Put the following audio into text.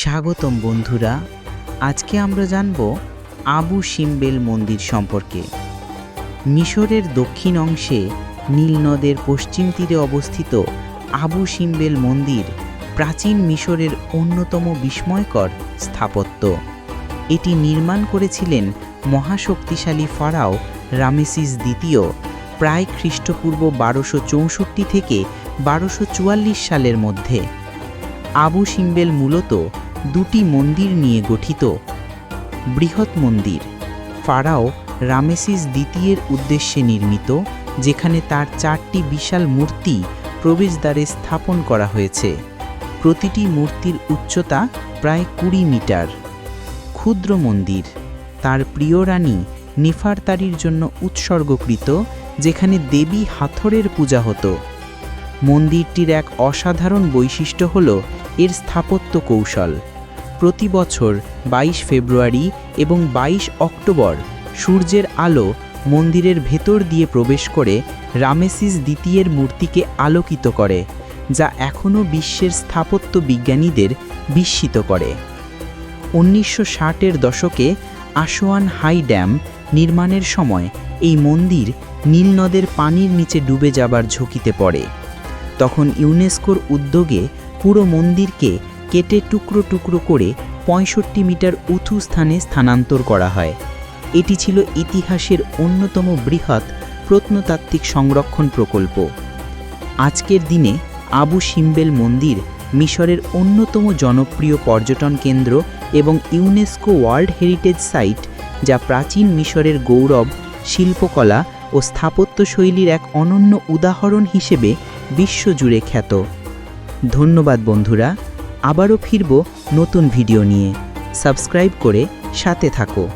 স্বাগতম বন্ধুরা। আজকে আমরা জানব আবু সিম্বেল মন্দির সম্পর্কে। মিশরের দক্ষিণ অংশে নীল নদের পশ্চিম তীরে অবস্থিত আবু সিম্বেল মন্দির প্রাচীন মিশরের অন্যতম বিস্ময়কর স্থাপত্য। এটি নির্মাণ করেছিলেন মহাশক্তিশালী ফারাও রামেসিস দ্বিতীয়, প্রায় খ্রিস্টপূর্ব বারোশো চৌষট্টি থেকে বারোশো চুয়াল্লিশ সালের মধ্যে। আবু সিম্বেল মূলত দুটি মন্দির নিয়ে গঠিত। বৃহৎ মন্দির, ফারাও রামেসিস দ্বিতীয়ের উদ্দেশ্যে নির্মিত, যেখানে তার চারটি বিশাল মূর্তি প্রবেশদ্বারে স্থাপন করা হয়েছে। প্রতিটি মূর্তির উচ্চতা প্রায় কুড়ি মিটার। ক্ষুদ্র মন্দির, তার প্রিয় রানী নেফারতারির জন্য উৎসর্গকৃত, যেখানে দেবী হাথরের পূজা হতো। মন্দিরটির এক অসাধারণ বৈশিষ্ট্য হল এর স্থাপত্য কৌশল। প্রতি বছর বাইশ ফেব্রুয়ারি এবং বাইশ অক্টোবর সূর্যের আলো মন্দিরের ভেতর দিয়ে প্রবেশ করে রামেসিস দ্বিতীয়ের মূর্তিকে আলোকিত করে, যা এখনও বিশ্বের স্থাপত্য বিজ্ঞানীদের বিস্মিত করে। উনিশশো ষাটের দশকে আসোয়ান হাই ড্যাম নির্মাণের সময় এই মন্দির নীলনদের পানির নিচে ডুবে যাবার ঝুঁকিতে পড়ে। তখন ইউনেস্কোর উদ্যোগে পুরো মন্দিরকে কেটে টুকরো টুকরো করে পঁয়ষট্টি মিটার উঁচু স্থানে স্থানান্তর করা হয়। এটি ছিল ইতিহাসের অন্যতম বৃহৎ প্রত্নতাত্ত্বিক সংরক্ষণ প্রকল্প। আজকের দিনে আবু সিম্বেল মন্দির মিশরের অন্যতম জনপ্রিয় পর্যটন কেন্দ্র এবং ইউনেস্কো ওয়ার্ল্ড হেরিটেজ সাইট, যা প্রাচীন মিশরের গৌরব, শিল্পকলা ও স্থাপত্যশৈলীর এক অনন্য উদাহরণ হিসেবে বিশ্বজুড়ে খ্যাত। ধন্যবাদ বন্ধুরা আবারও ফিরব নতুন ভিডিও নিয়ে। সাবস্ক্রাইব করে সাথে থাকো।